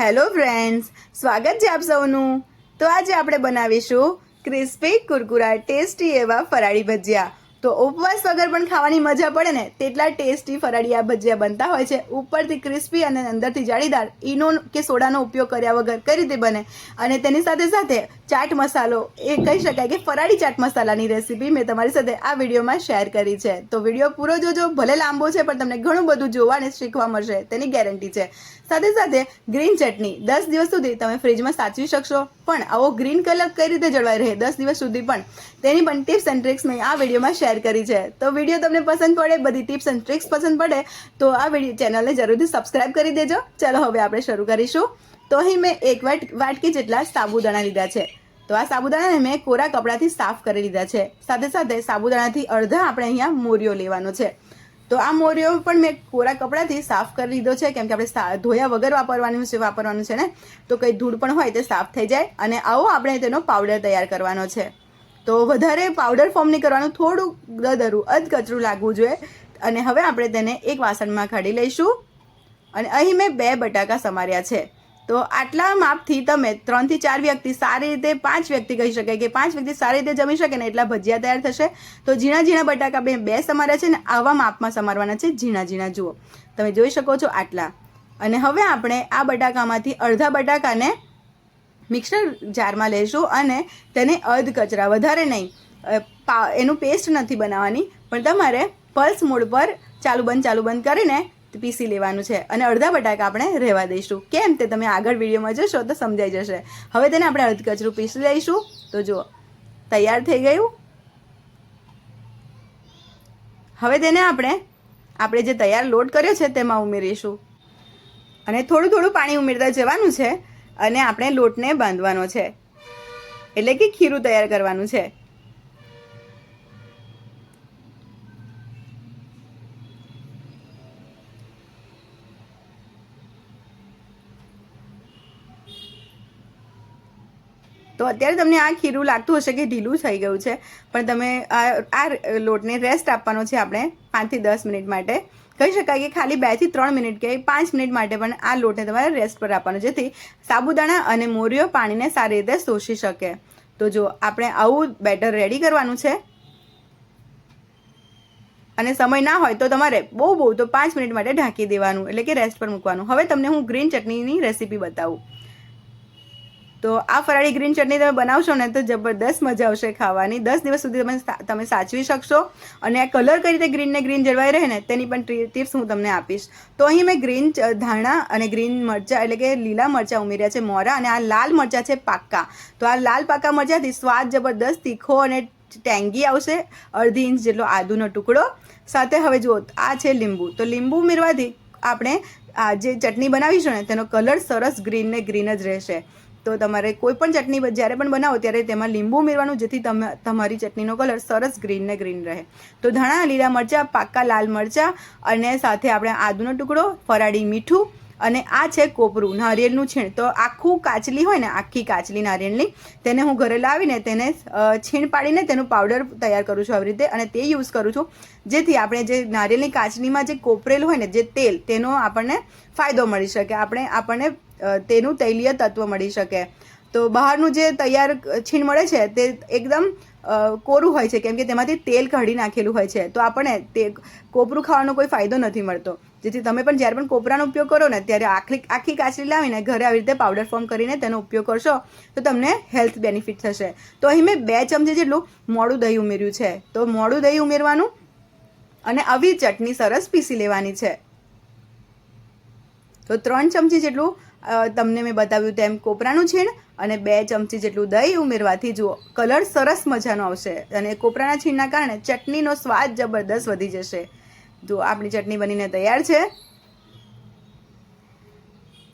Hello friends, સ્વાગત છે આપ સૌનું. તો આજે આપણે બનાવીશું ક્રિસ્પી કુરકુરા ટેસ્ટી એવા ફરાળી ભજીયા. તો ઉપવાસ વગર પણ ખાવાની મજા પડે ને, તેટલા ટેસ્ટી ફરાળી આ ભજીયા બનતા હોય છે, ઉપરથી ક્રિસ્પી અને અંદરથી જાળીદાર, ઈનો કે સોડાનો ઉપયોગ કર્યા વગર કઈ રીતે બને? અને તેની સાથે સાથે ચાટ મસાલો. એ કહી શકાય કે ફરાળી ચાટ મસાલાની રેસીપી મેં તમારી સાથે આ વિડીયોમાં શેર કરી છે. તો વીડિયો પૂરો જોજો, ભલે લાંબો છે, પણ તમને ઘણું બધું જોવા અને શીખવા મળશે. તેની ગેરંટી છે. સાથે સાથે ગ્રીન ચટણી. દસ દિવસ સુધી તમે ફ્રીજમાં સાચવી શકશો. પણ આવો ગ્રીન કલર કઈ રીતે જળવાઈ રહે? દસ દિવસ સુધી પણ. તેની પણ ટિપ્સ એન્ડ ટ્રિક્સ મેં આ વિડીયોમાં શેર કરી છે. તો વીડિયો તમને પસંદ પડે, બધી ટિપ્સ એન્ડ ટ્રિક્સ પસંદ પડે, તો આ વીડિયો ચેનલને જરૂરથી સબસ્ક્રાઇબ કરી દેજો. ચાલો હવે આપણે શરૂ કરીશું. તો અહીં મેં એક વાટ, વાટકી જેટલા સાબુદાણા લીધા છે. તો આ સાબુદાણાને મેં કોરા કપડાથી સાફ કરી લીધા છે. સાથે સાથે સાબુદાણાથી અડધા આપણે અહીંયા મોરિયો લેવાનો છે. તો આ મોરિયો પણ મેં કોરા કપડાથી સાફ કરી લીધો છે. કેમ કે આપણે ધોયા વગર વાપરવાનું છે વાપરવાનું છે ને? તો કંઈ ધૂળ પણ હોય તે સાફ થઈ જાય અને આવો આપણે તેનો પાવડર તૈયાર કરવાનો છે. તો વધારે પાવડર ફોર્મ નહીં કરવાનું, થોડું દદરું, અધકચરું લાગવું જોઈએ. અને હવે આપણે તેને એક વાસણમાં કાઢી લઈશું. અને અહીં મેં બે બટાકા સમાર્યા છે. તો આટલા માપથી તમે ત્રણથી ચાર વ્યક્તિ સારી રીતે પાંચ વ્યક્તિ કહી શકાય કે પાંચ વ્યક્તિ સારી રીતે જમી શકે ને એટલા ભજીયા તૈયાર થશે. તો ઝીણા ઝીણા બટાકા બે બે સમાર્યા છે ને આવા માપમાં સમારવાના છે. ઝીણા ઝીણા જુઓ. તમે જોઈ શકો છો આટલા. અને હવે આપણે આ બટાકામાંથી અડધા બટાકાને મિક્સર જારમાં લેશું અને તેને અધ કચરા. વધારે નહીં. એનું પેસ્ટ નથી બનાવવાની. પણ તમારે પલ્સ મોડ પર ચાલુ બંધ ચાલુ બંધ કરીને પીસી લેવાનું છે. અને અડધા બટાકા આપણે રહેવા દઈશું. કેમ તે તમે આગળ વિડીયોમાં જોશો તો સમજાઈ જશે. હવે તેને આપણે અડધ કચરું પીસી લઈશું. તો જુઓ, તૈયાર થઈ ગયું. હવે તેને આપણે આપણે જે તૈયાર લોટ કર્યો છે તેમાં ઉમેરીશું. અને થોડું થોડું પાણી ઉમેરતા જવાનું છે અને આપણે લોટને બાંધવાનો છે. એટલે કે ખીરું તૈયાર કરવાનું છે. તો અત્યારે તમને આ ખીરું લાગતું હશે કે ઢીલું થઈ ગયું છે, પણ તમે આ લોટને રેસ્ટ આપવાનો છે આપણે પાંચથી દસ મિનિટ માટે. કહી શકાય કે ખાલી બેથી ત્રણ મિનિટ કે પાંચ મિનિટ માટે પણ આ લોટને તમારે રેસ્ટ પર આપવાનો જેથી સાબુદાણા અને મોરીઓ પાણીને સારી રીતે શોષી શકે. તો જો આપણે આવું બેટર રેડી કરવાનું છે, અને સમય ના હોય તો તમારે બહુ બહુ તો પાંચ મિનિટ માટે ઢાંકી દેવાનું, એટલે કે રેસ્ટ પર મૂકવાનું. હવે તમને હું ગ્રીન ચટણીની રેસીપી બતાવું. તો આ ફરાળી ગ્રીન ચટણી તમે બનાવશો ને તો જબરદસ્ત મજા આવશે ખાવાની. દસ દિવસ સુધી તમે તમે સાચવી શકશો અને આ કલર કઈ રીતે ગ્રીનને ગ્રીન જળવાઈ રહે ને તેની પણ ટિપ્સ હું તમને આપીશ. તો અહીં મેં ગ્રીન ધાણા અને ગ્રીન મરચાં એટલે કે લીલા મરચાં ઉમેર્યા છે મોરા અને આ લાલ મરચાં છે પાક્કા. તો આ લાલ પાક્કા મરચાંથી સ્વાદ જબરદસ્ત, તીખો અને ટેંગી આવશે, અડધી ઇંચ જેટલો આદુનો ટુકડો. સાથે હવે જુઓ, આ છે લીંબુ. તો લીંબુ ઉમેરવાથી આપણે આ જે ચટણી બનાવીશું ને તેનો કલર સરસ ગ્રીન ને ગ્રીન જ રહેશે. તો તમારે કોઈ પણ ચટણી જ્યારે પણ બનાવો, ત્યારે તેમાં લીંબુ ઉમેરવાનું, જેથી તમે તમારી ચટણીનો કલર સરસ ગ્રીન ને ગ્રીન રહે. તો ધાણા, લીલા મરચાં, પાક્કા લાલ મરચાં અને સાથે આપણે આદુનો ટુકડો, ફરાળી મીઠું અને આ છે કોપરું, નારિયેળનું છીણ. તો આખું કાચલી હોય ને, આખી કાચલી નારિયેળની, તેને હું ઘરે લાવીને તેને છીણ પાડીને તેનું પાવડર તૈયાર કરું છું આવી રીતે અને તે યુઝ કરું છું. જેથી આપણે જે નારિયેળની કાચલીમાં જે કોપરેલ હોય ને, જે તેલ, તેનો આપણને ફાયદો મળી શકે. આપણે આપણને તેનું તૈલીય તત્વ મળી શકે. તો બહારનું જે તૈયાર છીણ મળે છે, તે એકદમ કોરું હોય છે, કેમ કે તેમાંથી તેલ કાઢી નાખેલું હોય છે. તો આપણને તે કોપરું ખાવાનો કોઈ ફાયદો નથી મળતો. જેથી તમે પણ જ્યારે પણ કોપરાનો ઉપયોગ કરો ને, ત્યારે આખી આખી કાચરી લાવીને ઘરે આવી રીતે પાવડર ફોર્મ કરીને તેનો ઉપયોગ કરશો, તો તમને હેલ્થ બેનિફિટ થશે. તો અહીં મેં બે ચમચી જેટલું મોડું દહીં ઉમેર્યું છે. તો મોડું દહીં ઉમેરવાનું અને આવી ચટણી સરસ પીસી લેવાની છે. તો ત્રણ ચમચી જેટલું તમને મેં બતાવ્યું તેમ કોપરાનું છીણ અને બે ચમચી જેટલું દહીં ઉમેરવાથી જુઓ, કલર સરસ મજાનો આવશે અને કોપરાના છીણના કારણે ચટણીનો સ્વાદ જબરદસ્ત વધી જશે. જો આપણી ચટણી બનીને તૈયાર છે.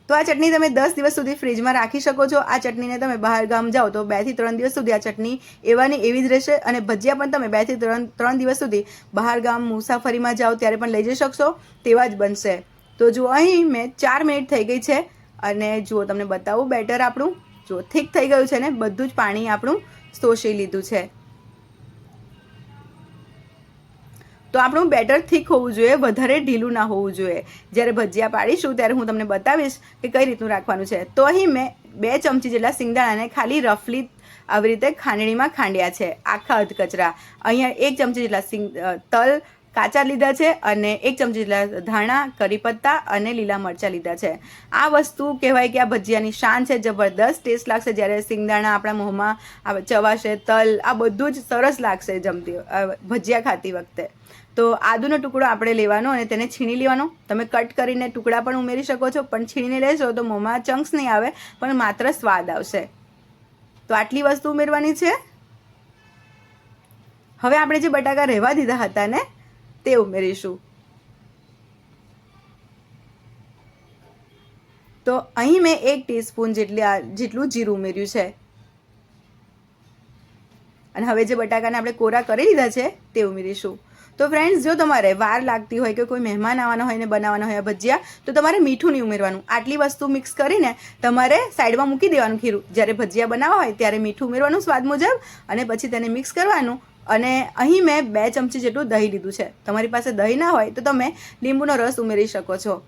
તો આ ચટણી તમે દસ દિવસ સુધી ફ્રીજમાં રાખી શકો છો. આ ચટણીને તમે બહાર ગામ જાઓ તો બેથી ત્રણ દિવસ સુધી આ ચટણી એવાની એવી જ રહેશે અને ભજીયા પણ તમે બેથી ત્રણ ત્રણ દિવસ સુધી બહાર ગામ મુસાફરીમાં જાઓ ત્યારે પણ લઈ જઈ શકશો, તેવા જ બનશે. તો જુઓ, અહીં મેં ચાર મિનિટ થઈ ગઈ છે. અને જુઓ, તમને બતાવું, બેટર આપણું, જુઓ, થીક થઈ ગયું છે ને, બધું જ પાણી આપણું શોષી લીધું છે. તો આપણું બેટર થીક હોવું જોઈએ, વધારે ઢીલું ના હોવું જોઈએ. જ્યારે ભજીયા પાડીશું, ત્યારે હું તમને બતાવીશ કે કઈ રીતનું રાખવાનું છે. તો અહીં મેં બે ચમચી જેટલા સિંગદાણાને ખાલી રફલી આવી રીતે ખાંડણીમાં ખાંડ્યા છે, આખા અધકચરા. અહીંયા એક ચમચી જેટલા સિંગ તલ કાચા લીધા છે અને એક ચમચી જેટલા ધાણા, કરી પત્તા અને લીલા મરચાં લીધા છે. આ વસ્તુ કહેવાય કે આ ભજીયાની શાન છે, જબરદસ્ત ટેસ્ટ લાગશે જ્યારે સિંગદાણા આપણા મોંમાં ચવાશે, તલ, આ બધું જ સરસ લાગશે જમતી ભજીયા ખાતી વખતે. તો આદુનો ટુકડો આપણે લેવાનો અને તેને છીણી લેવાનો. તમે કટ કરીને ટુકડા પણ ઉમેરી શકો છો, પણ છીણીને લેશો તો મોંમાં ચંક્સ નહીં આવે, પણ માત્ર સ્વાદ આવશે. તો આટલી વસ્તુ ઉમેરવાની છે. હવે આપણે જે બટાકા રહેવા દીધા હતા ને તે ઉમેરીશું. તો અહીં મેં એક ટીસ્પૂન જેટલી જેટલું જીરું ઉમેર્યું છે. અને હવે જે બટાકાને આપણે કોરા કરી લીધા છે, તે ઉમેરીશું. તો ફ્રેન્ડ્સ જો તમારે વાર લાગતી હોય કે કોઈ મહેમાન આવવાના હોય ને બનાવવાના હોય ભજીયા, તો તમારે મીઠું નહીં ઉમેરવાનું. આટલી વસ્તુ મિક્સ કરીને તમારે સાઈડમાં મૂકી દેવાનું ખીરું. જ્યારે ભજીયા બનાવવા હોય ત્યારે મીઠું ઉમેરવાનું સ્વાદ મુજબ અને પછી તેને મિક્સ કરવાનું. અને અહીં મેં બે ચમચી જેટલું દહીં લીધું છે. તમારી પાસે દહીં ના હોય તો તમે લીંબુનો રસ ઉમેરી શકો છો.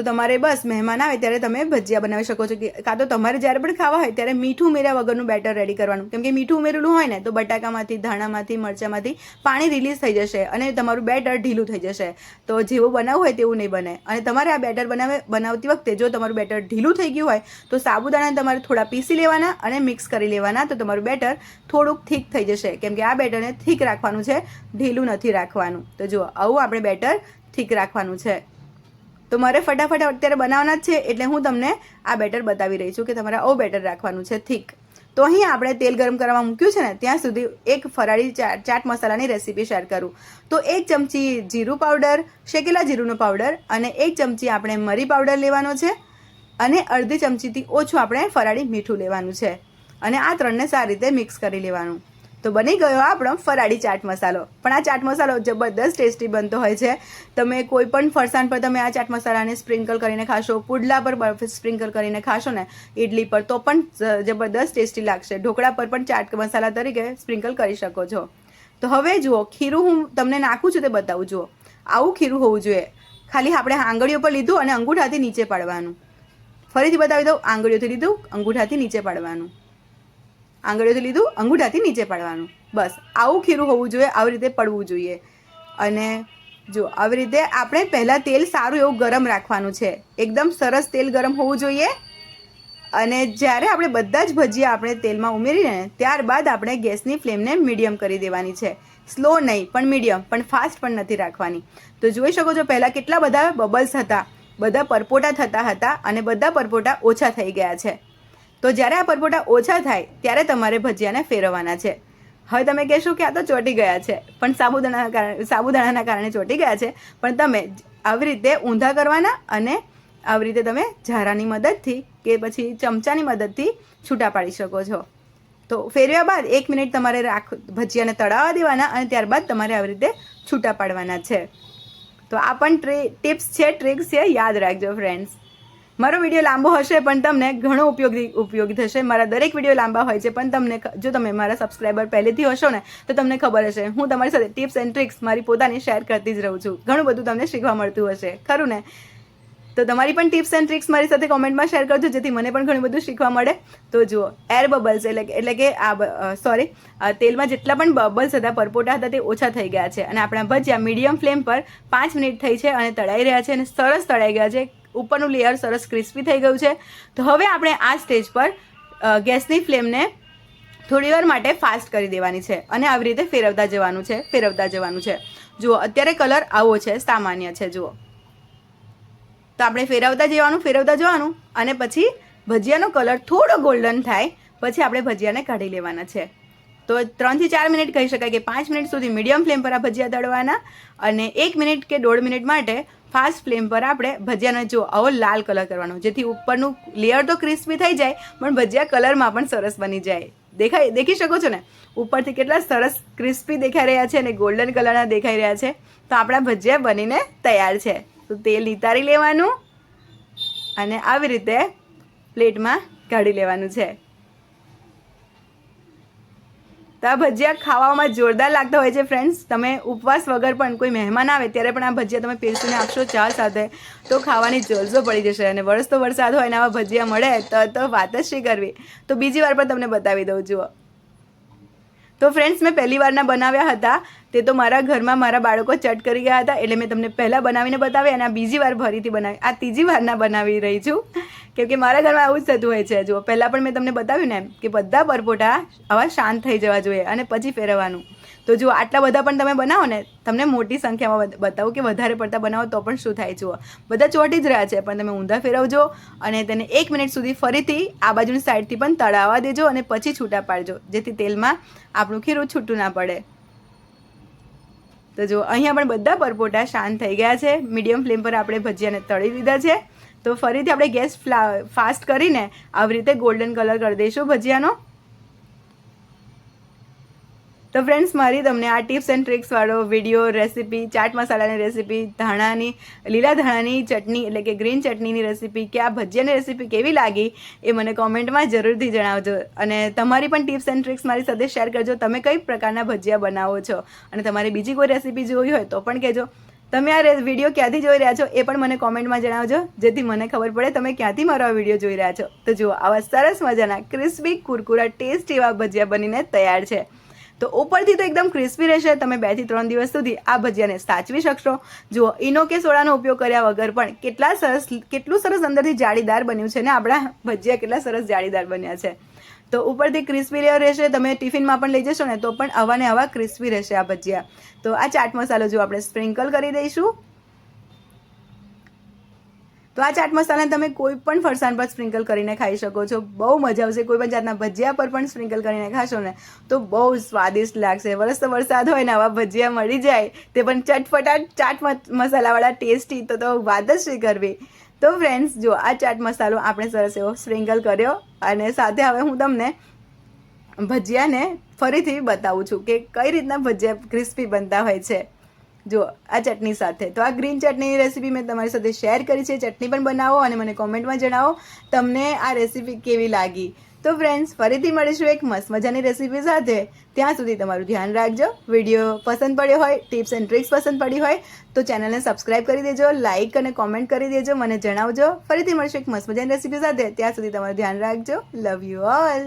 તો તમારે બસ મહેમાન આવે ત્યારે તમે ભજીયા બનાવી શકો છો કે કાં તો તમારે જ્યારે પણ ખાવા હોય ત્યારે મીઠું ઉમેર્યા વગરનું બેટર રેડી કરવાનું. કેમ કે મીઠું ઉમેરેલું હોય ને તો બટાકામાંથી, ધાણામાંથી, મરચામાંથી પાણી રિલીઝ થઈ જશે અને તમારું બેટર ઢીલું થઈ જશે. તો જેવું બનાવવું હોય તેવું નહીં બને. અને તમારે આ બેટર બનાવે, બનાવતી વખતે જો તમારું બેટર ઢીલું થઈ ગયું હોય તો સાબુદાણા તમારે થોડા પીસી લેવાના અને મિક્સ કરી લેવાના તો તમારું બેટર થોડુંક થીક થઈ જશે. કેમ કે આ બેટરને થીક રાખવાનું છે, ઢીલું નથી રાખવાનું. તો જુઓ, આવું આપણે બેટર થીક રાખવાનું છે. તો મારે ફટાફટ અત્યારે બનાવવાના છે, એટલે હું તમને આ બેટર બતાવી રહી છું કે તમારે આવું બેટર રાખવાનું છે થીક તો અહીં આપણે તેલ ગરમ કરવા મૂક્યું છે ને, ત્યાં સુધી એક ફરાળી ચાટ મસાલાની રેસીપી શેર કરું. તો એક ચમચી જીરું પાવડર, શેકેલા જીરુંનો પાવડર અને એક ચમચી આપણે મરી પાવડર લેવાનો છે અને અડધી ચમચીથી ઓછું આપણે ફરાળી મીઠું લેવાનું છે. અને આ ત્રણને સારી રીતે મિક્સ કરી લેવાનું. તો બની ગયો આપણો ફરાળી ચાટ મસાલો. પણ આ ચાટ મસાલો જબરદસ્ત ટેસ્ટી બનતો હોય છે. તમે કોઈ પણ ફરસાણ પર તમે આ ચાટ મસાલાને સ્પ્રિંકલ કરીને ખાશો, પુડલા પર સ્પ્રિંકલ કરીને ખાશો ને ઇડલી પર, તો પણ જબરદસ્ત ટેસ્ટી લાગશે. ઢોકળા પર પણ ચાટ મસાલા તરીકે સ્પ્રિંકલ કરી શકો છો. તો હવે જુઓ, ખીરું હું તમને નાખું છું તે બતાવું. જુઓ, આવું ખીરું હોવું જોઈએ. ખાલી આપણે આંગળીઓ પર લીધું અને અંગૂઠાથી નીચે પાડવાનું. ફરીથી બતાવી દઉં, આંગળીઓથી લીધું, અંગૂઠાથી નીચે પાડવાનું. આંગળીઓથી લીધું, અંગૂઠાથી નીચે પાડવાનું. બસ, આવું ખીરું હોવું જોઈએ, આવી રીતે પડવું જોઈએ. અને જો, આવી રીતે આપણે પહેલાં તેલ સારું એવું ગરમ રાખવાનું છે. એકદમ સરસ તેલ ગરમ હોવું જોઈએ. અને જ્યારે આપણે બધા જ ભજીયા આપણે તેલમાં ઉમેરીને, ત્યારબાદ આપણે ગેસની ફ્લેમને મીડિયમ કરી દેવાની છે. સ્લો નહીં, પણ મીડિયમ, પણ ફાસ્ટ પણ નથી રાખવાની. તો જોઈ શકો છો, પહેલાં કેટલા બધા બબલ્સ હતા. બધા પરપોટા થતા હતા અને બધા પરપોટા ઓછા થઈ ગયા છે. તો જ્યારે આ પરપોટા ઓછા થાય, ત્યારે તમારે ભજીયાને ફેરવવાના છે. હવે તમે કહેશો કે આ તો ચોંટી ગયા છે, પણ સાબુદાણાના કારણે સાબુદાણાના કારણે ચોટી ગયા છે, પણ તમે આવી રીતે ઊંધા કરવાના અને આવી રીતે તમે ઝારાની મદદથી કે પછી ચમચાની મદદથી છૂટા પાડી શકો છો. તો ફેરવ્યા બાદ એક મિનિટ તમારે રાખ, ભજીયાને તળાવવા દેવાના અને ત્યારબાદ તમારે આવી રીતે છૂટા પાડવાના છે. તો આ પણ ટ્રે, ટિપ્સ છે, ટ્રિક્સ છે, યાદ રાખજો, ફ્રેન્ડ્સ. મારો વીડિયો લાંબો હશે, પણ તમને ઘણો ઉપયોગી ઉપયોગી થશે. મારા દરેક વીડિયો લાંબા હોય છે, પણ તમને જો તમે મારા સબસ્ક્રાઈબર પહેલેથી હશો ને, તો તમને ખબર હશે, હું તમારી સાથે ટિપ્સ એન્ડ ટ્રિક્સ મારી પોતાની શેર કરતી જ રહું છું. ઘણું બધું તમને શીખવા મળતું હશે. ખરું ને? તો તમારી પણ ટિપ્સ એન્ડ ટ્રિક્સ મારી સાથે કોમેન્ટમાં શેર કરજો, જેથી મને પણ ઘણું બધું શીખવા મળે. તો જુઓ એર બબલ્સ એટલે એટલે કે આ સોરી તેલમાં જેટલા પણ બબલ્સ હતા, પરપોટા હતા, તે ઓછા થઈ ગયા છે. અને આપણા ભજીયા મીડિયમ ફ્લેમ પર પાંચ મિનિટ થઈ છે અને તળાઈ રહ્યા છે અને સરસ તળાઈ ગયા છે. ઉપરનું લેયર સરસ ક્રિસ્પી થઈ ગયું છે. તો હવે આપણે આ સ્ટેજ પર ગેસની ફ્લેમને થોડી વાર માટે ફાસ્ટ કરી દેવાની છે અને આવી રીતે ફેરવતા જવાનું છે, ફેરવતા જવાનું છે. જુઓ, અત્યારે કલર આવો છે, સામાન્ય છે, જુઓ. તો આપણે ફેરવતા જવાનું ફેરવતા જવાનું અને પછી ભજીયાનો કલર થોડો ગોલ્ડન થાય, પછી આપણે ભજીયાને કાઢી લેવાના છે. તો ત્રણથી ચાર મિનિટ કહી શકાય કે પાંચ મિનિટ સુધી મીડિયમ ફ્લેમ પર આ ભજીયા દળવાના અને એક મિનિટ કે દોઢ મિનિટ માટે ફાસ્ટ ફ્લેમ પર આપણે ભજીયાનો જો આવો લાલ કલર કરવાનો. જેથી ઉપરનું લેયર તો ક્રિસ્પી થઈ જાય, પણ ભજીયા કલરમાં પણ સરસ બની જાય. દેખાય, દેખી શકો છો ને? ઉપરથી કેટલા સરસ ક્રિસ્પી દેખાઈ રહ્યા છે અને ગોલ્ડન કલરના દેખાઈ રહ્યા છે. તો આપણા ભજીયા બનીને તૈયાર છે. તો તેલ નિતારી લેવાનું અને આવી રીતે પ્લેટમાં કાઢી લેવાનું છે. તો આ ભજીયા ખાવામાં જોરદાર લાગતા હોય છે ફ્રેન્ડ્સ તમે ઉપવાસ વગર પણ કોઈ મહેમાન આવે ત્યારે પણ આ ભજીયા તમે પીરસીને આપશો ચા સાથે, તો ખાવાની જોરજો પડી જશે અને વરસતો વરસાદ હોય ને આવા ભજીયા મળે, તો તો વાત જ શી કરવી. તો બીજી વાર પણ તમને બતાવી દઉં, જુઓ. તો ફ્રેન્ડ્સ મેં પહેલી વારના બનાવ્યા હતા. તે તો મારા ઘરમાં મારા બાળકો ચટ કરી ગયા હતા. એટલે મેં તમને પહેલાં બનાવીને બતાવી અને આ બીજી વાર ફરીથી બનાવી. આ ત્રીજી વારના બનાવી રહી છું. કેમ કે મારા ઘરમાં આવું જ થતું હોય છે. જુઓ, પહેલાં પણ મેં તમને બતાવ્યું ને એમ કે બધા પરપોટા આવા શાંત થઈ જવા જોઈએ અને પછી ફેરવવાનું. તો જુઓ, આટલા બધા પણ તમે બનાવો ને, તમને મોટી સંખ્યામાં બતાવો કે વધારે પડતા બનાવો તો પણ શું થાય, જુઓ. બધા ચોટી જ રહ્યા છે, પણ તમે ઊંધા ફેરવજો અને તેને એક મિનિટ સુધી ફરીથી આ બાજુની સાઈડથી પણ તળાવવા દેજો અને પછી છૂટા પાડજો, જેથી તેલમાં આપણું ખીરું છૂટું ના પડે. તો જો અહીંયા પણ બધા પરપોટા શાંત થઈ ગયા છે. મીડિયમ ફ્લેમ પર આપણે ભજીયાને તળી દીધા છે. તો ફરીથી આપણે ગેસ ફાસ્ટ કરીને આવી રીતે ગોલ્ડન કલર કરી દઈશું ભજીયાનો. તો ફ્રેન્ડ્સ મારી તમને આ ટિપ્સ એન્ડ ટ્રિક્સ વાળો વીડિયો રેસીપી ચાટ મસાલાની રેસીપી ધાણાની, લીલા ધાણાની ચટણી, એટલે કે ગ્રીન ચટણીની રેસીપી કે આ ભજીયાની રેસીપી કેવી લાગી, એ મને કોમેન્ટમાં જરૂરથી જણાવજો. અને તમારી પણ ટિપ્સ એન્ડ ટ્રિક્સ મારી સાથે શેર કરજો. તમે કઈ પ્રકારના ભજીયા બનાવો છો? અને તમારે બીજી કોઈ રેસીપી જોઈ હોય તો પણ કહેજો. તમે આ વીડિયો ક્યાંથી જોઈ રહ્યા છો, એ પણ મને કોમેન્ટમાં જણાવજો. જેથી મને ખબર પડે તમે ક્યાંથી મારો આ વીડિયો જોઈ રહ્યા છો. તો જુઓ, આવા સરસ મજાના ક્રિસ્પી કુરકુરા ટેસ્ટ એવા ભજીયા બનીને તૈયાર છે. તો ઉપરથી તો એકદમ ક્રિસ્પી રહેશે. તમે બેથી ત્રણ દિવસ સુધી આ ભજીયાને સાચવી શકશો. જુઓ, ઈનો કે સોડાનો ઉપયોગ કર્યા વગર પણ કેટલા સરસ, કેટલું સરસ અંદરથી જાળીદાર બન્યું છે ને આપણા ભજીયા કેટલા સરસ જાળીદાર બન્યા છે. તો ઉપરથી ક્રિસ્પી રહેશે. તમે ટિફિનમાં પણ લઈ જશો ને તો પણ આવા ને આવા ક્રિસ્પી રહેશે આ ભજીયા. તો આ ચાટ મસાલો જો આપણે સ્પ્રિંકલ કરી દઈશું. તો આ ચાટ મસાલાને તમે કોઈ પણ ફરસાણ પર સ્પ્રિંકલ કરીને ખાઈ શકો છો. બહુ મજા આવશે કોઈ પણ જાતના ભજીયા પર પણ સ્પ્રિંકલ કરીને ખાશો ને, તો બહુ સ્વાદિષ્ટ લાગશે. વરસ તો વરસાદ હોય ને, આવા ભજીયા મળી જાય, તે પણ ચટપટાટ ચાટ મસાલાવાળા ટેસ્ટી, તો તો વાત જ શી કરવી. તો ફ્રેન્ડ્સ જો આ ચાટ મસાલો આપણે સરસ એવો સ્પ્રિંકલ કર્યો, અને સાથે હવે હું તમને ભજીયાને ફરીથી બતાવું છું કે કઈ રીતના ભજીયા ક્રિસ્પી બનતા હોય છે. જો, આ ચટણી સાથે. તો આ ગ્રીન ચટણીની રેસીપી મેં તમારી સાથે શેર કરી છે. ચટણી પણ બનાવો અને મને કોમેન્ટમાં જણાવો તમને આ રેસીપી કેવી લાગી. તો ફ્રેન્ડ્સ ફરીથી મળીશું એક મસ્ત મજાની રેસીપી સાથે. ત્યાં સુધી તમારું ધ્યાન રાખજો. વીડિયો પસંદ પડ્યો હોય ટિપ્સ એન્ડ ટ્રિક્સ પસંદ પડી હોય, તો ચેનલને સબસ્ક્રાઈબ કરી દેજો લાઇક અને કોમેન્ટ કરી દેજો, મને જણાવજો. ફરીથી મળીશું એક મસ્ત મજાની રેસીપી સાથે. ત્યાં સુધી તમારું ધ્યાન રાખજો. Love you all